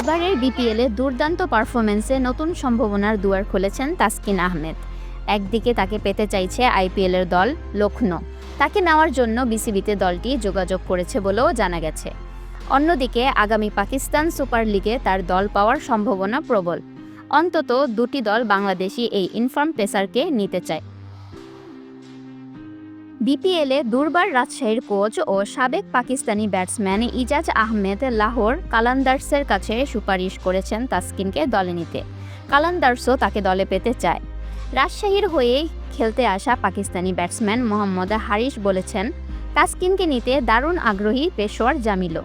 এবারের বিপিএলে দুর্দান্ত পারফরমেন্সে নতুন সম্ভাবনার দুয়ার খুলেছেন তাসকিন আহমেদ। একদিকে তাকে পেতে চাইছে আইপিএলের দল লখনৌ তাকে নেওয়ার জন্য বিসিবিতে দলটি যোগাযোগ করেছে বলেও জানা গেছে। অন্যদিকে আগামী পাকিস্তান সুপার লিগে তার দল পাওয়ার সম্ভাবনা প্রবল। অন্তত দুটি দল বাংলাদেশি এই ইনফর্ম পেসারকে নিতে চায়। বিপিএলে দুর্বার রাজশাহীর কোচ ও সাবেক পাকিস্তানি ব্যাটসম্যান ইজাজ আহমেদ লাহোর কালান্দার্সের কাছে সুপারিশ করেছেন তাসকিনকে দলে নিতে। কালান্দার্সও তাকে দলে পেতে চায়। রাজশাহীর হয়ে খেলতে আসা পাকিস্তানি ব্যাটসম্যান মোহাম্মদ হারিস বলেছেন, তাসকিনকে নিতে দারুণ আগ্রহী পেশোয়ার জামিলও।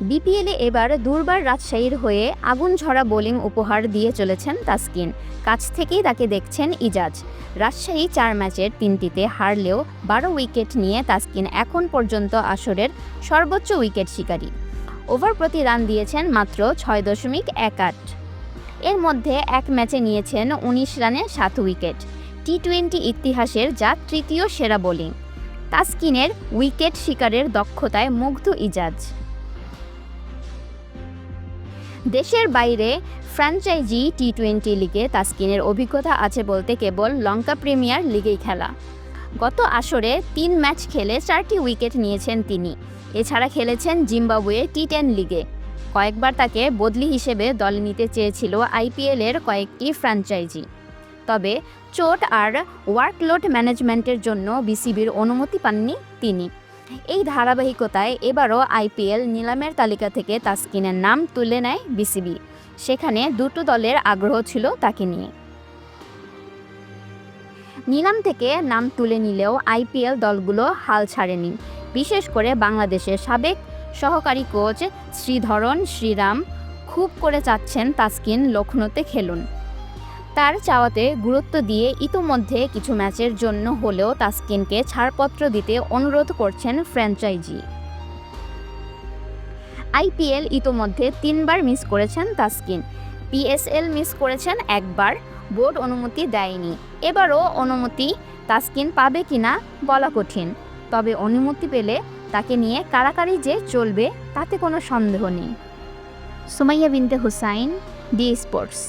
বিপিএলে এবার দুর্বার রাজশাহীর হয়ে আগুন ঝরা বোলিং উপহার দিয়ে চলেছেন তাসকিন। কাছ থেকেই তাকে দেখছেন ইজাজ। রাজশাহী চার ম্যাচের তিনটিতে হারলেও বারো উইকেট নিয়ে তাসকিন এখন পর্যন্ত আসরের সর্বোচ্চ উইকেট শিকারী। ওভার প্রতি রান দিয়েছেন মাত্র ছয় দশমিক এক আট। এর মধ্যে এক ম্যাচে নিয়েছেন উনিশ রানে সাত উইকেট। টি টোয়েন্টি ইতিহাসের যা তৃতীয় সেরা বোলিং। তাসকিনের উইকেট শিকারের দক্ষতায় মুগ্ধ ইজাজ। দেশের বাইরে ফ্র্যাঞ্চাইজি টি টোয়েন্টি লিগে তাসকিনের অভিজ্ঞতা আছে বলতে কেবল লঙ্কা প্রিমিয়ার লিগেই খেলা। গত আসরে তিন ম্যাচ খেলে চারটি উইকেট নিয়েছেন তিনি। এছাড়া খেলেছেন জিম্বাবুয়ে টি টেন লিগে। কয়েকবার তাকে বদলি হিসেবে দলে নিতে চেয়েছিল আইপিএলের কয়েকটি ফ্র্যাঞ্চাইজি। তবে চোট আর ওয়ার্কলোড ম্যানেজমেন্টের জন্য বিসিবির অনুমতি পাননি তিনি। এই ধারাবাহিকতায় এবারও আইপিএল নিলামের তালিকা থেকে তাসকিনের নাম তুলে নেয় বিসিবি। সেখানে দুটো দলের আগ্রহ ছিল তাকে নিয়ে। নিলাম থেকে নাম তুলে নিলেও আইপিএল দলগুলো হাল ছাড়েনি। বিশেষ করে বাংলাদেশের সাবেক সহকারী কোচ শ্রীধরন শ্রীরাম খুব করে চাচ্ছেন তাসকিন লখনৌতে খেলুন। তার চাওয়াতে গুরুত্ব দিয়ে ইতোমধ্যে কিছু ম্যাচের জন্য হলেও তাসকিনকে ছাড়পত্র দিতে অনুরোধ করছেন ফ্র্যাঞ্চাইজি। আইপিএল ইতোমধ্যে তিনবার মিস করেছেন তাসকিন। পিএসএল মিস করেছেন একবার, বোর্ড অনুমতি দেয়নি। এবারও অনুমতি তাসকিন পাবে কিনা বলা কঠিন। তবে অনুমতি পেলে তাকে নিয়ে কারাকারি যে চলবে তাতে কোনো সন্দেহ নেই। Sumaiya Binte Hussain, D sports.